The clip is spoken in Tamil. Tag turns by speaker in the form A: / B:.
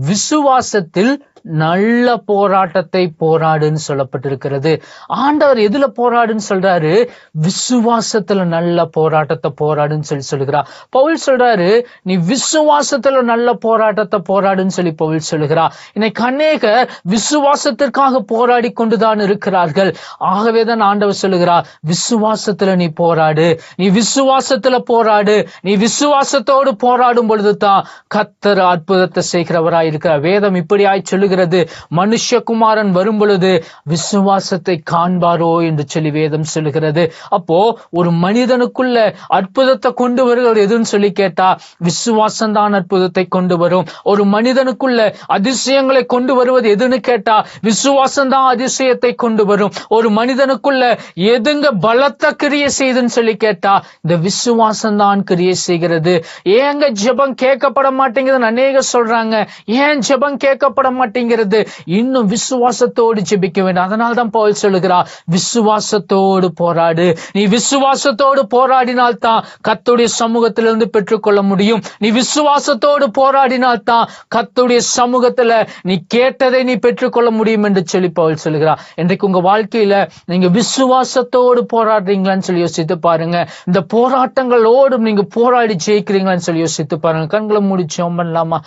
A: விசுவாசத்தில் நல்ல போராட்டத்தை போராடுன்னு சொல்லப்பட்டிருக்கிறது. ஆண்டவர் எதுல போராடுன்னு சொல்றாரு? விசுவாசத்துல நல்ல போராட்டத்தை போராடுன்னு சொல்லி சொல்லுகிறார். பவுல் சொல்றாரு நீ விசுவாசத்துல நல்ல போராட்டத்தை போராடுன்னு சொல்லி பவுல் சொல்லுகிறா இன்னைக்கு அநேகர் விசுவாசத்திற்காக போராடி கொண்டுதான் இருக்கிறார்கள். ஆகவேதான் ஆண்டவர் சொல்லுகிறார் விசுவாசத்துல நீ போராடு. நீ விசுவாசத்துல போராடு. நீ விசுவாசத்தோடு போராடும் பொழுதுதான் கத்தர் அற்புதத்தை செய்கிறவராய் இருக்கிறார் வேதம் இப்படியாய் சொல்லுகிறது. மனுஷகுமாரன் வரும் பொழுது விசுவாசத்தை காண்பாரோ? என்று சொல்லி வேதம் சொல்லுகிறது. அப்போ ஒரு மனிதனுக்குள்ள அற்புதத்தை கொண்டு வருகிறது எதுன்னு சொல்லி கேட்டா விசுவாசம் தான் அற்புதத்தை கொண்டு வரும். ஒரு மனிதனுக்குள்ள அதிசயங்களை கொண்டு வருவது எதுன்னு கேட்டா விசுவாசம் தான் அதிசயத்தை கொண்டு வரும். ஒரு மனிதனுக்குள்ள எதுங்க பலத்த கிரியை செய்துன்னு சொல்லி கேட்டா இந்த விசுவாசம் தான் கிரியை செய்கிறது. ஏங்க ஜெபம் கேட்கப்பட மாட்டேங்குதுன்னு அநேக சொல்றாங்க. ஏன் ஜெபம் கேட்கப்பட அப்படிங்கிறது இன்னும் விசுவாசத்தோடு ஜெபிக்க வேண்டும். அதனால தான் பவுல் சொல்லுகிறார் விசுவாசத்தோடு போராடு. நீ விசுவாசத்தோடு போராடினால் தான் கத்துடைய சமூகத்திலிருந்து பெற்றுக்கொள்ள முடியும். நீ விசுவாசத்தோடு போராடினால் தான் கத்துடைய சமூகத்துல நீ கேட்டதை நீ பெற்றுக்கொள்ள முடியும் என்று சொல்லி பவுல் சொல்லுகிறார். இன்றைக்கு உங்க வாழ்க்கையில நீங்க விசுவாசத்தோடு போராடுறீங்களான்னு சொல்லி யோசித்து பாருங்க. இந்த போராட்டங்களோடும் நீங்க போராடி ஜெயிக்கிறீங்களான்னு சொல்லி யோசித்து பாருங்க. கண்களை முடிச்சோம் பண்ணலாமா?